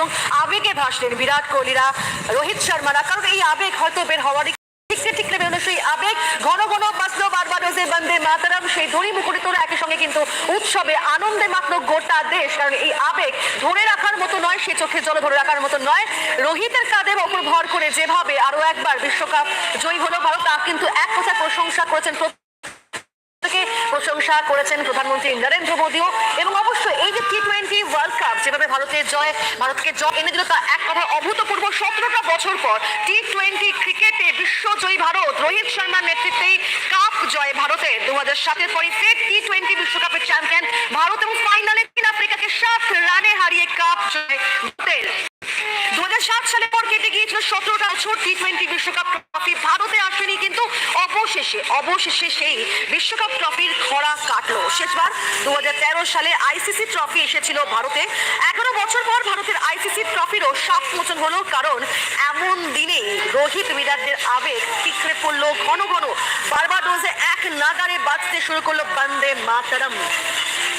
এবং আবেগে ভাসলেন বিরাট কোহলিরা। রোহিত শর্মারা, কারণ এই আবেগ হয়তো বের সঙ্গে কিন্তু উৎসবে গোটা দেশ, কারণ এই আবেগ ধরে রাখার মতো নয়, সে চোখে জল ধরে রাখার মতো নয়। রোহিতের ভর করে যেভাবে আরও একবার বিশ্বকাপ জয়ী হলো ভারত, তা কিন্তু এক কথা প্রশংসা করেছেন প্রশংসা করেছেন প্রধানমন্ত্রী নরেন্দ্র মোদীও। এবং অবশ্যই এই যে টি টোয়েন্টি ওয়ার্ল্ড কাপ যেভাবে ভারতের জয়, ভারতকে জয় এনে দিল, তা এক কথা অভূতপূর্ব সতেরোটা বছর পর টি টোয়েন্টি ক্রিকেটে বিশ্বজয়ী ভারত, রোহিত শর্মার নেতৃত্বেই কাপ জয় ভারতের। দু হাজার সাতের পরে ফের টি টোয়েন্টি বিশ্বকাপের চ্যাম্পিয়ন ভারত এবং ফাইনালে দক্ষিণ আফ্রিকাকে সাত রানে হারিয়ে কাপ জয় ভারতের। দু সাত সালে পর কেটে গিয়েছিল সতেরোটা বছর টি টোয়েন্টি বিশ্বকাপ ট্রফি ভারতে আসেনি কিন্তু অবশেষে অবশেষে সেই বিশ্বকাপ ট্রফির খরা কাটলো। শেষবার দু হাজার তেরো সালে আইসিসি ট্রফি এসেছিল ভারতে। এগারো বছর পর ভারতের আইসিসি ট্রফিরও সাপ মোচন হলো, কারণ এমন দিনেই রোহিত বিরাটদের আবেগ ঠিকরে পড়ল ঘন ঘন। বারবাডোজে এক নাগারে বাজতে শুরু করল বন্দে মাতারাম।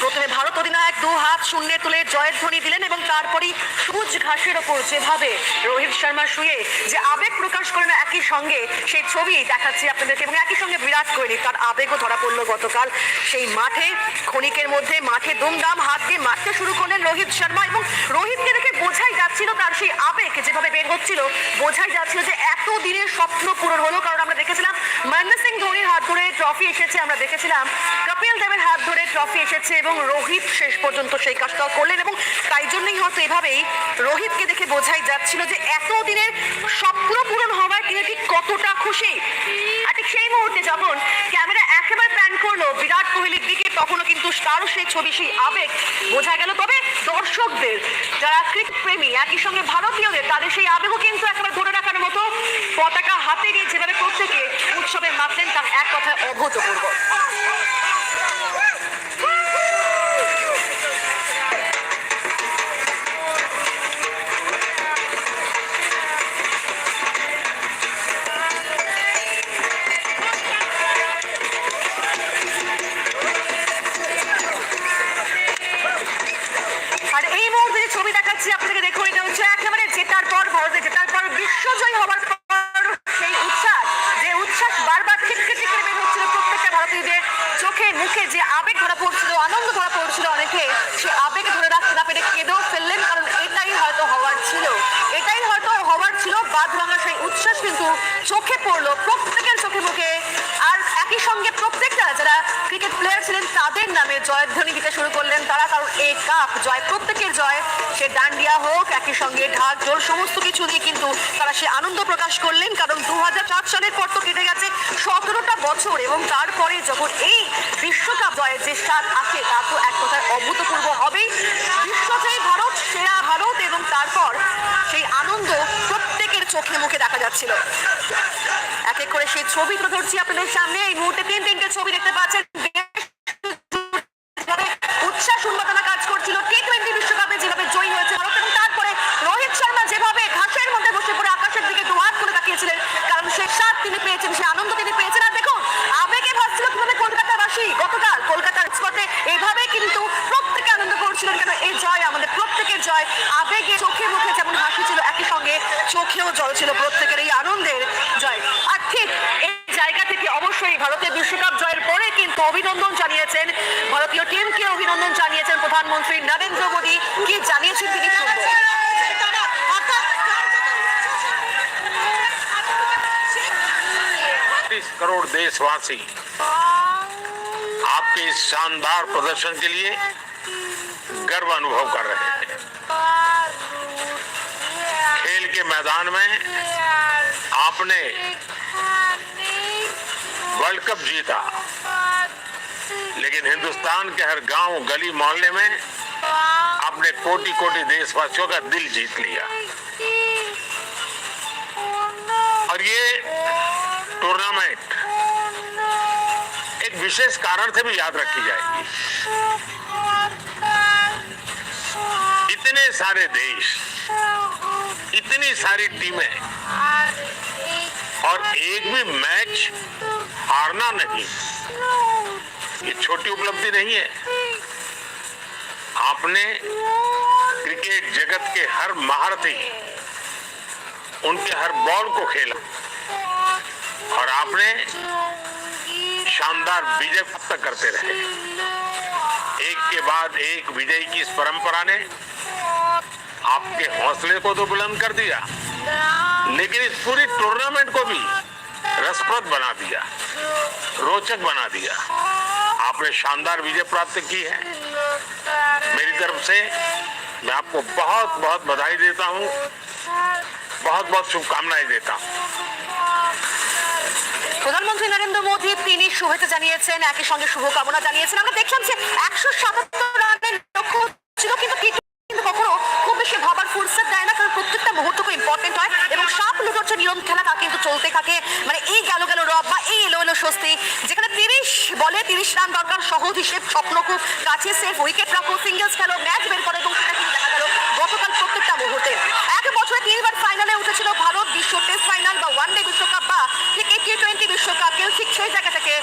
প্রথমে ভারত অধিনায়ক দু হাত শূন্যে তুলে জয়ের ধ্বনি দিলেন এবং তারপরই সবুজ ঘাসের ওপর যেভাবে রোহিত শর্মা শুয়ে যে আবেগ প্রকাশ করলেন একই সঙ্গে সেই ছবি দেখাচ্ছি আপনাদেরকে এবং একই সঙ্গে বিরাট কোহলি, তার আবেগও ধরা পড়ল গতকাল। সেই মাঠে, ক্ষণিকের মধ্যে মাঠে দুমদাম হাত দিয়ে মারতে শুরু করলেন রোহিত শর্মা এবং রোহিতকে দেখে বোঝাই যাচ্ছিল তার সেই আবেগ যেভাবে বের হচ্ছিল, বোঝাই যাচ্ছিল যে এত দিনের স্বপ্ন পূরণ হলো, কারণ আমরা দেখেছিলাম মহেন্দ্র সিং ধোনির হাত ধরে ট্রফি এসেছে, আমরা দেখেছিলাম। কপিল দেবের হাত ধরে ট্রফি এসেছে এবং রোহিত শেষ পর্যন্ত সেই কাজটাও করলেন এবং তাই জন্যই হয়তো এভাবেই রোহিতকে দেখে বোঝাই যাচ্ছিল যে এতদিনের স্বপ্ন পূরণ হওয়ায় তিনি ঠিক কতটা খুশি। আর ঠিক সেই মুহূর্তে যখন ক্যামেরা একেবারে প্যান করল, বিরাট কোহলির দিকে, তখনও কিন্তু তারও সেই ছবি, সেই আবেগ বোঝা গেল। তবে দর্শকদের, যারা ক্রিকেট প্রেমী, একই সঙ্গে ভারতীয়দের, তাদের সেই আবেগও কিন্তু একেবারে ধরে রাখার মতো পতাকা হাতে নিয়ে যেভাবে প্রত্যেকে উৎসবে মাতলেন তার এক কথায় অভূতপূর্ব জয়ধ্বনি দিতে শুরু করলেন তারা, কারণ এই কাপ জয়, প্রত্যেকের জয়। সে ডান্ডিয়া হোক, একই সঙ্গে ঢাক জোর সমস্ত কিছু দিয়ে কিন্তু তারা সে আনন্দ প্রকাশ করলেন, কারণ দু হাজার চার সালের পর তো কেটে গেছে সতেরোটা বছর এবং তারপরে যখন এই বিশ্বকাপ জয়ের যে স্বাদ আসে, তা তো এক কথায় অভূতপূর্ব হবেই বিশ্বজয়ী ভারত, সেরা ভারত এবং তারপর সেই আনন্দ প্রত্যেকের চোখে মুখে দেখা যাচ্ছিল। এক এক করে সেই ছবি তুলে ধরছি আপনাদের সামনে। এই মুহূর্তে তিন তিনটে ছবি দেখতে পাচ্ছেন। 22 करोड़ देशवासी आपके इस शानदार प्रदर्शन के लिए गर्व अनुभव कर रहे हैं। खेल के मैदान में आपने वर्ल्ड कप जीता, लेकिन हिंदुस्तान के हर गाँव, गली, मोहल्ले में आपने कोटि कोटि देशवासियों का दिल जीत लिया। और ये विशेष कारण से भी याद रखी जाएगी। इतने सारे देश, इतनी सारी टीमें, और एक भी मैच हारना नहीं। ये छोटी उपलब्धि नहीं है। आपने क्रिकेट जगत के हर महारथी, उनके हर बॉल को खेला। और आपने शानदार विजय प्राप्त करते रहे। एक के बाद एक विजय की इस परंपरा ने आपके हौसले को तो बुलंद कर दिया, लेकिन इस पूरी टूर्नामेंट को भी रसप्रद बना दिया, रोचक बना दिया। आपने शानदार विजय प्राप्त की है। मेरी तरफ़ से मैं आपको बहुत बहुत बधाई देता हूँ बहुत बहुत शुभकामनाएँ देता हूँ। প্রধানমন্ত্রী নরেন্দ্র মোদী, তিনি শুভেচ্ছা জানিয়েছেন, একই সঙ্গে শুভকামনা জানিয়েছেন। আমরা দেখলাম যে একশো সাতাত্তর রানের লক্ষ্য ছিল, কিন্তু কিন্তু কখনো খুব বেশি ভাবার ফুরসত দেয় না, কারণ প্রত্যেকটা মুহূর্ত খুব ইম্পর্টেন্ট হয়। এবং সাপ লুটোচ্ছে নিয়ম খেলা তা কিন্তু চলতে থাকে। মানে এই গেল গেল রব বা এই এলো এলো স্বস্তি, যেখানে তিরিশ বলে তিরিশ রান দরকার, সহজ হিসেব, স্বপ্ন খুব কাছে সেফ উইকেট রাখো সিঙ্গেলস খেলো ম্যাচ বের করে এবং সেটা কিন্তু দেখা গেল গতকাল প্রত্যেকটা মুহূর্তে এক বছরে তিনবার ফাইনালে উঠেছিল ভারত বিশ্ব টেস্ট ফাইনাল বা ওয়ান ডে বিশ্বকাপ বা ঠিক এই টি টোয়েন্টি বিশ্বকাপ কেউ ঠিক সেই জায়গা থেকে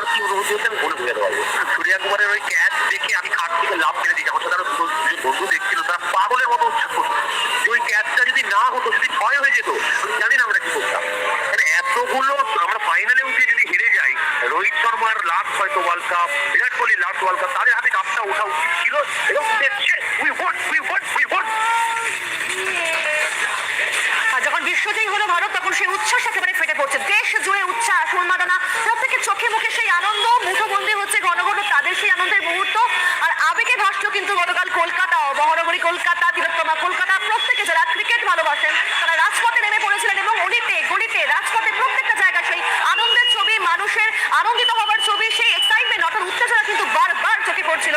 আমার কি অনুভূতি হচ্ছে আমি বলে বোঝাতে পারব। সূর্যা কুমারের ওই ক্যাচ দেখে আমি খাট থেকে লাভ মেরে দিই যখন তারা যে বন্ধু দেখছিল, তারা পাগলের মতো ওই ক্যাচটা যদি না হতো, যদি ছয় হয়ে যেত আমি জানি না আমরা কি করতাম মানে এতগুলো আমরা ফাইনালে উঠে যদি হেরে যাই রোহিত শর্মার লাস্ট হয়তো world cup Virat Kohli last world cup তাদের হাতে কাপটা ওঠা উচিত ছিল এবং দেখছে we vote we vote we vote আর যখন বিশ্বজয়ী হলো ভারত তখন সেই উচ্ছ্বাস একেবারে ফেটে পড়ছে দেশ জুড়ে উচ্ছ্বাস উন্মাদনা প্রত্যেকের চোখে মুখে সেই আনন্দ মুঠোবন্দি হচ্ছে ঘন ঘন তাদের সেই আনন্দের মুহূর্ত আর আবেগে ভাসল কিন্তু গতকাল কলকাতা মহানগরী কলকাতা তিলোত্তমা কলকাতা প্রত্যেকে যারা ক্রিকেট ভালোবাসেন তারা রাজপথে নেমে পড়েছিলেন এবং অলিতে গলিতে রাজপথে প্রত্যেকটা জায়গা সেই আনন্দের ছবি মানুষের আনন্দিত হবার ছবি সেই এক্সাইটমেন্ট অর্থাৎ উত্তেজনা কিন্তু বারবার চোখে পড়ছিল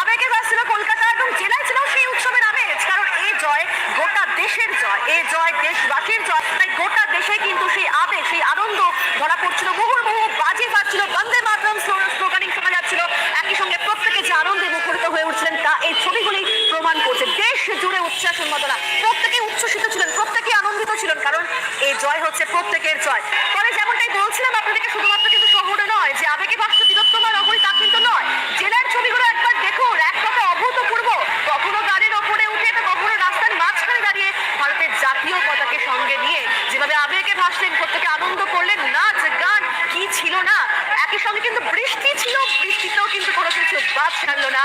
আবেগে ভাসছিল কলকাতা এবং জেলায় ছিল সেই উৎসবের আমেজ কারণ এই জয় গোটা দেশের জয় এই জয় দেশবাসীর জয় তাই গোটা দেশে কিন্তু সেই আবেগ সেই আনন্দ ধরা পড়ছিল মুহুর্মুহু বাজি ফাটছিল বন্দে মাতরম স্লোগানিং শোনা যাচ্ছিল একই সঙ্গে প্রত্যেকে যে আনন্দে মুখরিত হয়ে উঠছিলেন তা এই ছবিগুলি প্রমাণ করছে দেশ জুড়ে উচ্ছ্বাস উন্মাদনা প্রত্যেকে উচ্ছ্বসিত ছিলেন প্রত্যেকে আনন্দিত ছিলেন কারণ এই জয় হচ্ছে প্রত্যেকের জয় তবে যেমনটাই বলছিলাম আপনাদেরকে শুধুমাত্র কিন্তু শহরে নয় যে আবেগে ভাস্ত তিলোত্তমা নগরী তা কিন্তু নয় জেলার ছবিগুলো একবার দেখুন এক কথা অভূতপূর্ব কখনো গাড়ির ওপরে উঠে তো কখনো রাস্তার মাঝখানে দাঁড়িয়ে ভারতের জাতীয় পতাকে সঙ্গে নিয়ে যেভাবে আবেগে ভাসলেন প্রত্যেকে আনন্দ করলেন নাচ গান কি ছিল না একই সঙ্গে কিন্তু বৃষ্টি ছিল বৃষ্টিতেও কিন্তু কোনো ছাড়লো না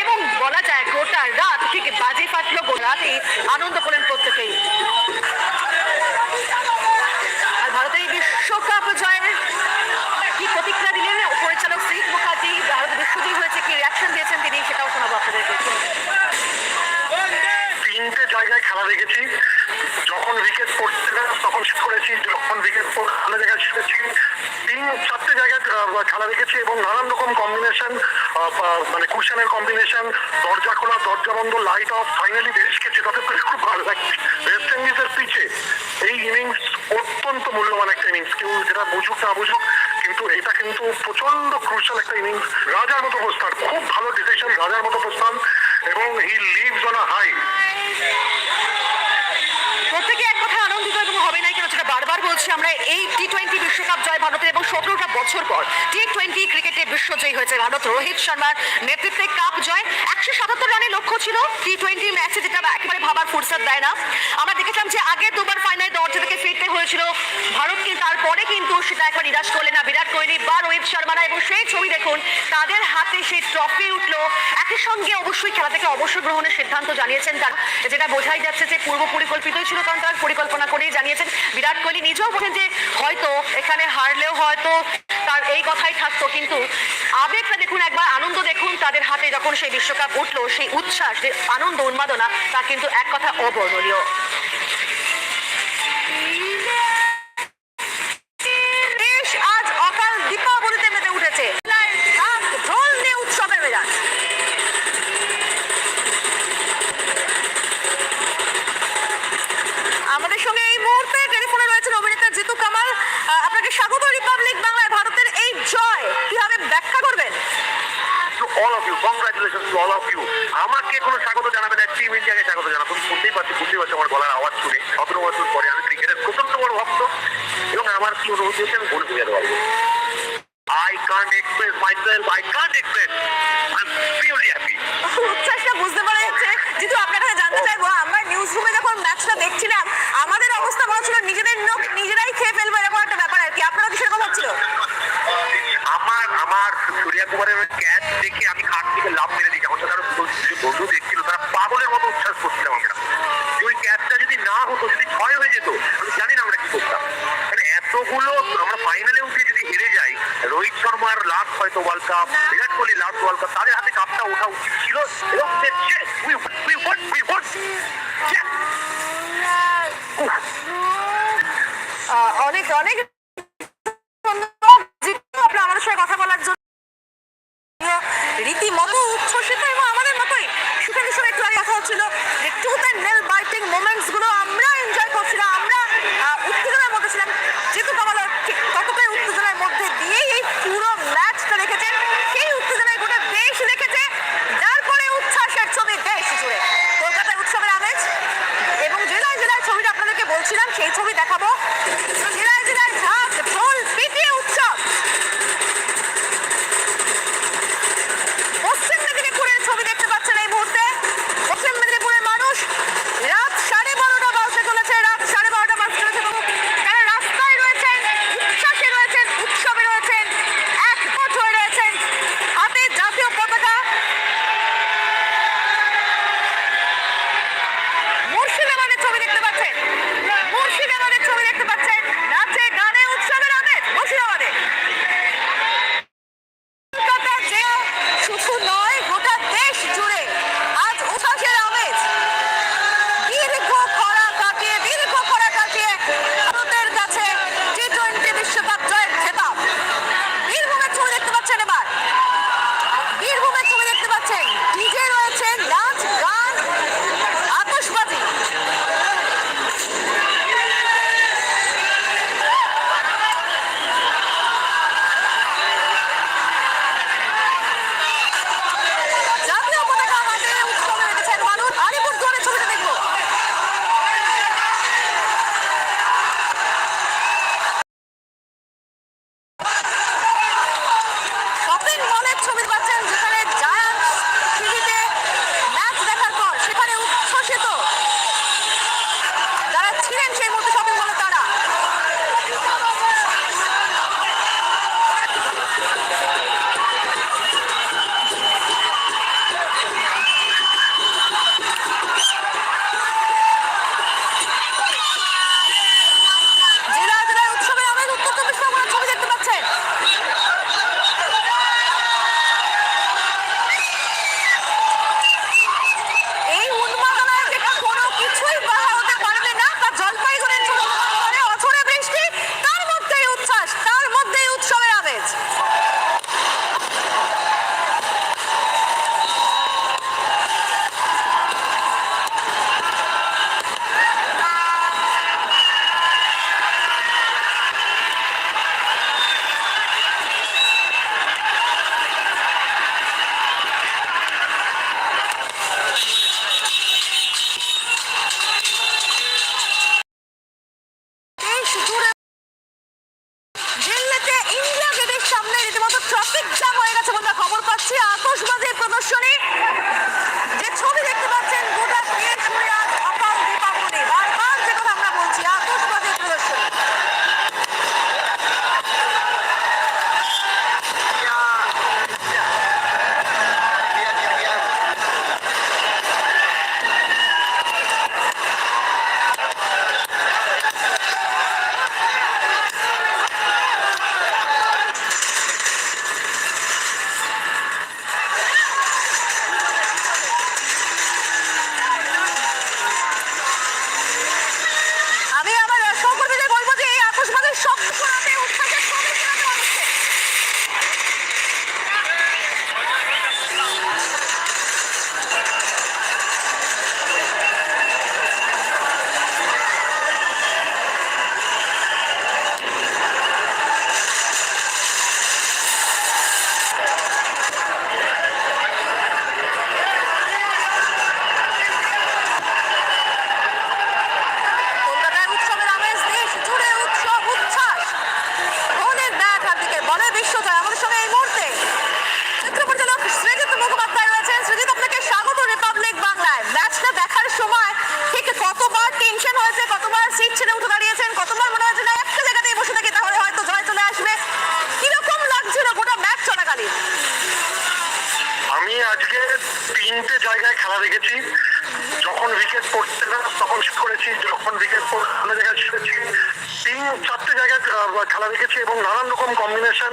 এবং বলা যায় গোটা রাত ঠিক বাজি ফাটলো গোটা রাতে আনন্দ করলেন প্রত্যেকেই আর ভারতের এই বিশ্বকাপ জয়ের কি প্রতিক্রিয়া দিলেন পরিচালক শ্রীত মুখার্জি ভারত বিশ্বজয়ী হয়েছে কি রিয়াকশন দিয়েছেন তিনি সেটাও শোনাবো আপনাদেরকে তিনটে জায়গায় খেলা দেখেছি যখন উইকেট পড়তে তখন করেছি যখন উইকেট ভালো জায়গায় তিন চারটে জায়গায় খেলা দেখেছি এবং নানান রকম কম্বিনেশন মানে কুশনের কম্বিনেশন দরজা খোলা, দরজা বন্ধ লাইট অফ ফাইনালি দেশকে জেতাতে পেরে খুব ভালো লাগছে। ওয়েস্ট ইন্ডিজের পিচে এই ইনিংস অত্যন্ত মূল্যবান একটা ইনিংস কেউ যেটা বুঝুক না বুঝুক, কিন্তু এটা কিন্তু প্রচণ্ড ক্রুশাল একটা ইনিংস রাজার মতো প্রস্থান, খুব ভালো ডিসিশন রাজার মতো প্রস্থান, এবং he leaves on a high বারবার বলছি, আমরা এই টি টোয়েন্টি বিশ্বকাপ জয় ভারতের এবং সতেরোটা বছর পর টি টোয়েন্টি ক্রিকেটে বিশ্বজয়ী হয়েছে ভারত। রোহিত শর্মার নেতৃত্বে কাপ জয়। একশো সাতাত্তর রানের লক্ষ্য ছিল টি টোয়েন্টি ম্যাচে যেটা একেবারে ভাবার ফুরসত দেয় না। আমরা দেখেছিলাম যে আগে দুবার ফাইনাল দরজা থেকে ফিরতে হয়েছিল ভারতকে, তারপরে কিন্তু সেটা একবার নিরাশ করলেন বা রোহিত শর্মারা, এবং সেই ছবি দেখুন, তাদের হাতে সেই ট্রফি উঠল। একই সঙ্গে অবশ্যই খেলা থেকে অবসর গ্রহণের সিদ্ধান্ত জানিয়েছেন তার, যেটা বোঝাই যাচ্ছে যে পূর্ব পরিকল্পিতই ছিল কারণ তারা পরিকল্পনা করেই জানিয়েছেন। বিরাট কোহলি নিজেও বলেন যে হয়তো এখানে হারলেও হয়তো তার এই কথাই থাকতো, কিন্তু আবেগটা দেখুন, একবার আনন্দ দেখুন, তাদের হাতে যখন সেই বিশ্বকাপ উঠল, সেই উচ্ছ্বাস, যে আনন্দ, উন্মাদনা, তা কিন্তু এক কথা অবর্ণনীয় দেশ আজ অকাল দীপাবলিতে মেতে উঠেছে ঢাক, ঢোল দিয়ে উৎসবের মেজাজ আমাদের সঙ্গে এই মুহূর্তে টেলিফোনে রয়েছেন অভিনেতা জিতু কামাল আহ, আপনাকে স্বাগত রিপাবলিক বাংলায় ভারতের এই জয় কীভাবে ব্যাখ্যা করবেন to all of you congratulation to all of you আমাকে কোনো স্বাগত জানাবে না টিম ইন্ডিয়াকে স্বাগত জানা তুমি শুনতেই পাচ্ছি বুঝতেই পারছি আমার গলার আওয়াজ শুনে সতেরো বছর পরে আমি ক্রিকেটের প্রচণ্ড বড় ভক্ত এবং আমার কি অনুভূতি হচ্ছে আমি বলে বোঝাতে পারব I can't express myself I can't express I am happy উচ্ছ্বাসটা বুঝতে পারা যাচ্ছে। যেহেতু আপনার কাছে জানতে চাইব আমরা নিউজ রুমে যখন ম্যাচটা দেখছিলাম আমাদের অবস্থা হচ্ছিল নিজেদের নখ নিজেরাই খেয়ে ফেলব এরকম একটা ব্যাপার আর কি। আপনারা কি সেরকম হচ্ছিল? আমার আমার সূর্যা কুমারের ক্যাচ দেখে আমি খাট থেকে লাভ মেরে দিই আমার সাথে আরও বন্ধু দেখছিল তারা পাগলের মতো উচ্ছ্বাস করছিলাম আমরা যে ওই ক্যাচটা যদি না হতো যদি ছয় হয়ে যেত আমি জানি না আমরা কি করতাম মানে এতগুলো আমরা ফাইনালে উঠে যদি হেরে যাই রোহিত শর্মার লাস্ট হয়তো world cup Virat Kohli last world cup তাদের হাতে কাপটা ওঠা উচিত ছিল এবং we we won we won yeah উফ, আহ, অনেক দেখেছি এবং নানান রকম কম্বিনেশন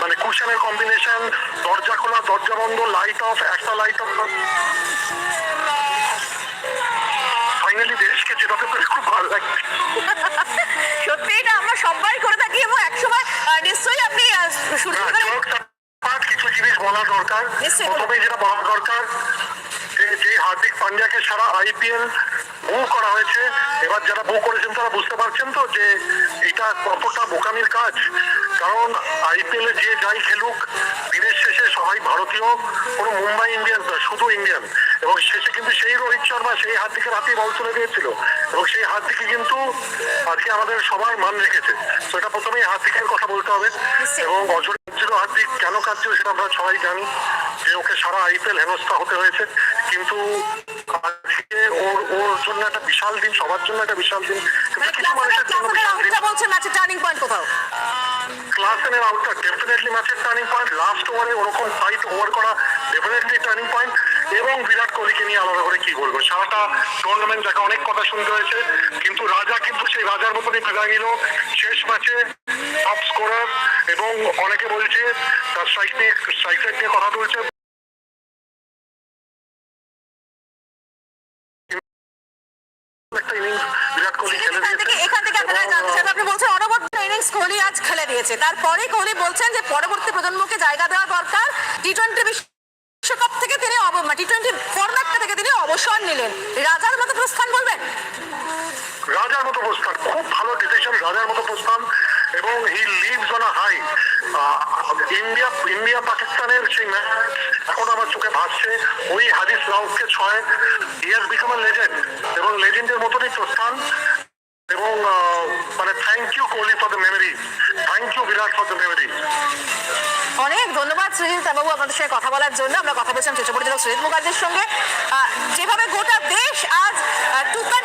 মানে কুশনের কম্বিনেশন দরজা খোলা দরজা বন্ধ লাইট অফ একটা লাইট অফ ফাইনালি দেশকে জেতাতে পেরে খুব ভালো লাগছে সত্যি এটা আমরা সবাই করে থাকি এবং একসময় নিশ্চয়ই আপনি শুরু করে চমক কিছু জিনিস বলা দরকার। প্রথমে যেটা বলা দরকার যে যে হার্দিক পান্ডিয়াকে সারা আইপিএল বু করা হয়েছে। এবার যারা বু করেছেন তারা বুঝতে পারছেন তো যে এটা কতটা বোকামির কাজ। কারণ আইপিএল এ যে যাই খেলুক দিনের শেষে সবাই ভারতীয় কোনো মুম্বাই ইন্ডিয়ান না শুধু ইন্ডিয়ান। এবং শেষে কিন্তু সেই রোহিত শর্মা সেই হার্দিকের হাতেই বল তুলে দিয়েছিল। এবং সেই হার্দিকে কিন্তু আজকে আমাদের সবার মান রেখেছে। তো এটা প্রথমেই হার্দিকের কথা বলতে হবে। এবং অজয় ছিল হার্দিক কেন কাঁদছিল সেটা আমরা সবাই জানি। ওকে সারা আইপিএল হেনস্থা হতে হয়েছে। কিন্তু আজকে ওর ওর জন্য একটা বিশাল দিন সবার জন্য একটা বিশাল দিন। মানে কিছু মানুষের জন্য বিশাল দিন। আউটটা বলছে ম্যাচের টার্নিং পয়েন্ট কোথাও? ক্লাসেনের আউটটা ডেফিনেটলি ম্যাচের টার্নিং পয়েন্ট লাস্ট ওভারে ওরকম ফাইট ওভার করা ডেফিনেটলি টার্নিং পয়েন্ট এবং বিরাট কোহলিকে নিয়ে আলাদা করে কি বলব? সারাটা টুর্নামেন্ট দেখা অনেক কথা শুনতে হয়েছে। কিন্তু রাজা কিন্তু সেই রাজার মতনই বিদায় নিল। শেষ ম্যাচে টপ স্কোরার এবং অনেকে বলছে তার স্ট্রাইক নিয়ে স্ট্রাইক নিয়ে কথা তুলছে। দিয়েছে তারপরে কোহলি বলছেন যে পরবর্তী প্রজন্মকে জায়গা দেওয়া দরকার। টি টোয়েন্টি বিশ্বকাপ থেকে তিনি টি টোয়েন্টি ফরম্যাটটা থেকে তিনি অবসর নিলেন। রাজার মতো প্রস্থান বলবেন? রাজার মতো প্রস্থান। খুব ভালো ডিসিশন রাজার মতো প্রস্থান। এবং he leaves on a high India India, পাকিস্তানের সেই ম্যাচ এখন আমার চোখে ভাসছে। ওই হাদিস রাউফকে ছয় হি বিকাম লেজেন্ড এবং লেজেন্ডের মতনই প্রস্থান। এবং মানে thank you Kohli for the memory thank you Virat for the memory অনেক ধন্যবাদ সুনীল বাবু আপনাদের সাথে কথা বলার জন্য। আমরা কথা বলছিলাম চিত্র পরিচালক সুনীল মুখার্জির সঙ্গে। যেভাবে গোটা দেশ আজ টু দ্য